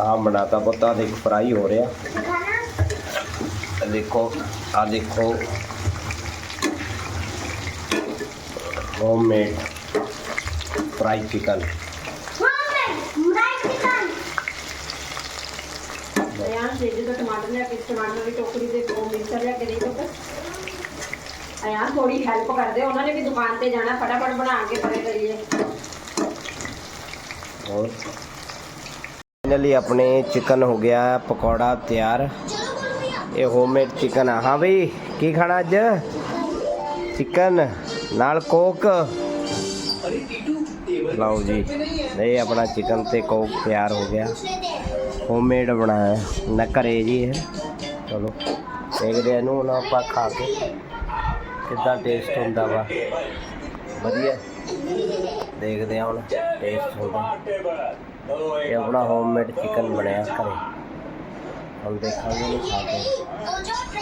ਆਹ ਬਣਾਤਾ ਪੁੱਤਾ ਦੇਖ ਫਰਾਈ ਹੋ ਰਿਹਾ ਇਹ ਦੇਖੋ ਆ ਦੇਖੋ ਹੋਮਮੇਡ ਫਰਾਈ ਚਿਕਨ ਯਾਰ ਜੇ ਜਿਹੜਾ ਟਮਾਟਰ ਲਿਆ ਕੇ ਟਮਾਟਰ ਦੀ ਟੋਕਰੀ ਦੇ ਦੋ ਮਿਰਚਾਂ ਲਿਆ ਕੇ ਦੇ ਦੋ ਯਾਰ ਥੋੜੀ ਹੈਲਪ ਕਰਦੇ ਉਹਨਾਂ ਨੇ ਵੀ ਦੁਕਾਨ ਤੇ ਜਾਣਾ ਫਟਾਫਟ ਬਣਾ ਕੇ ਪਰੇ ਕਰੀਏ और ਫਾਈਨਲੀ ਆਪਣੇ ਚਿਕਨ ਹੋ ਗਿਆ, ਪਕੌੜਾ ਤਿਆਰ। ਇਹ ਹੋਮਮੇਡ ਚਿਕਨ ਆ। ਹਾਂ ਬਈ, ਕੀ ਖਾਣਾ ਅੱਜ? ਚਿਕਨ ਨਾਲ ਕੋਕ ਲਓ ਜੀ, ਇਹ ਆਪਣਾ ਚਿਕਨ ਤੇ ਕੋਕ ਤਿਆਰ ਹੋ ਗਿਆ। ਹੋਮਮੇਡ ਬਣਾਇਆ। ਨਾ ਘਰੇ ਜੀ ਇਹ। ਚਲੋ, ਦੇਖਦੇ ਇਹਨੂੰ ਨਾ ਆਪਾਂ ਖਾ ਕੇ ਕਿੱਦਾਂ ਟੇਸਟ ਹੁੰਦਾ ਵਾ। ਵਧੀਆ। ਦੇਖਦੇ ਹਾਂ ਹੁਣ ਟੇਸਟ ਹੁੰਦਾ ਇਹ ਆਪਣਾ ਹੋਮਮੇਡ ਚਿਕਨ ਬਣਿਆ ਘਰੇ। ਹੁਣ ਦੇਖਾਂਗੇ ਖਾ ਕੇ।